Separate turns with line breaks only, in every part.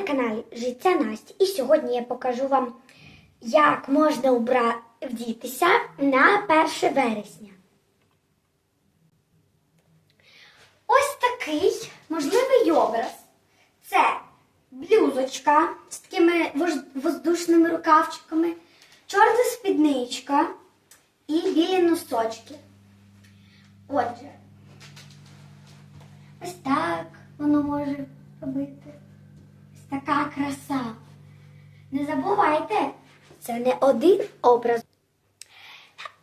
каналі Життя Насті. І сьогодні я покажу вам, як можна вдітися на 1 вересня. Ось такий можливий образ. Це блюзочка з такими воздушними рукавчиками, чорна спідничка і білі носочки. Отже, ось так воно може робити. Така краса. Не забувайте, це не один образ.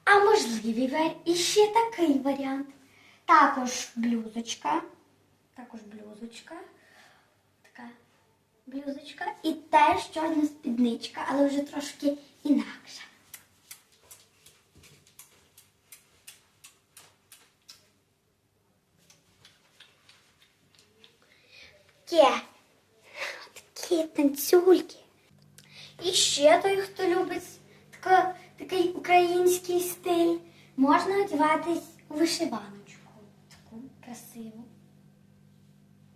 А можливий. І ще такий варіант. Також блюзочка. Також блюзочка. Така блюзочка. І теж чорна спідничка, але вже трошки інакша. Таке. Такі танцюльки. І ще той, хто любить тако- такий український стиль, можна одягатись у вишиваночку. Таку красиву.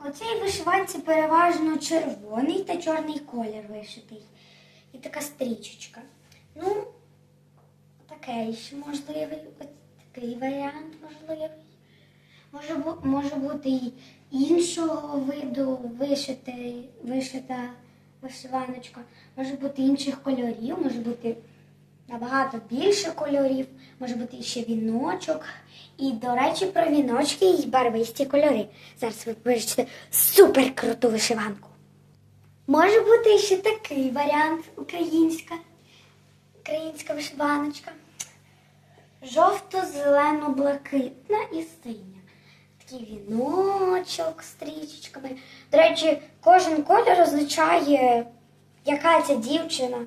У цій вишиванці переважно червоний та чорний колір вишитий. І така стрічечка. Ну, таке ще можливий. Ось такий варіант можливий. Може, може бути і іншого виду вишити, вишита вишиваночка, може бути інших кольорів, може бути набагато більше кольорів, може бути ще віночок. І, до речі, про віночки і барвисті кольори. Зараз ви побачите супер круту вишиванку. Може бути ще такий варіант українська, українська вишиваночка жовто-зелено-блакитна і синя. Такий віночок з стрічечками. До речі, кожен колір означає, яка ця дівчина.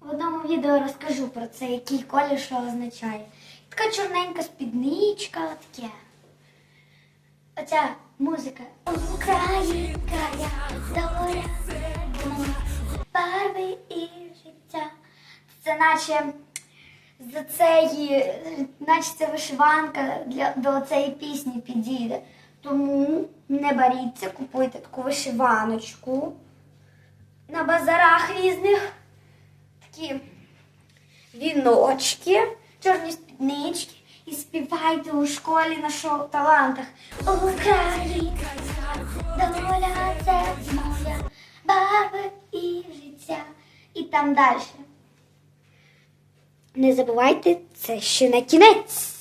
В одному відео розкажу про це, який колір що означає. Така чорненька спідничка, таке. Оця музика. Українка, я доля, барви і життя. Це наче за цей, наче ця вишиванка для, до цієї пісні підійде. Тому не боріться, купуйте таку вишиваночку на базарах різних. Такі віночки, чорні спіднички і співайте у школі на шоу талантах. Українка, доля це моя, барви і життя. І там далі. Не забувайте, це ще не кінець.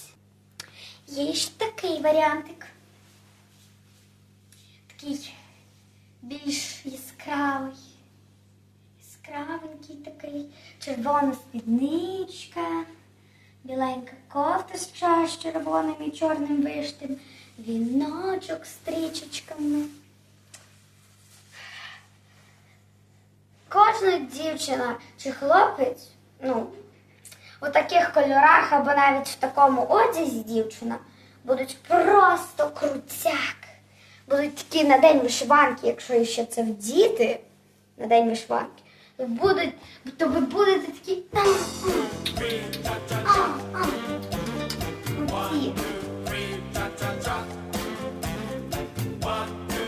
Є ще такий варіантик. Такий більш яскравий. Яскравенький такий, червона спідничка, біленька кофта з ча- червоним і чорним виштим, віночок з стрічечками. Кожна дівчина чи хлопець, ну, у таких кольорах або навіть в такому одязі дівчина будуть просто крутяк. Будуть такі на день вишиванки, якщо ще це вдіти на день вишиванки, будуть, то ви будете такі.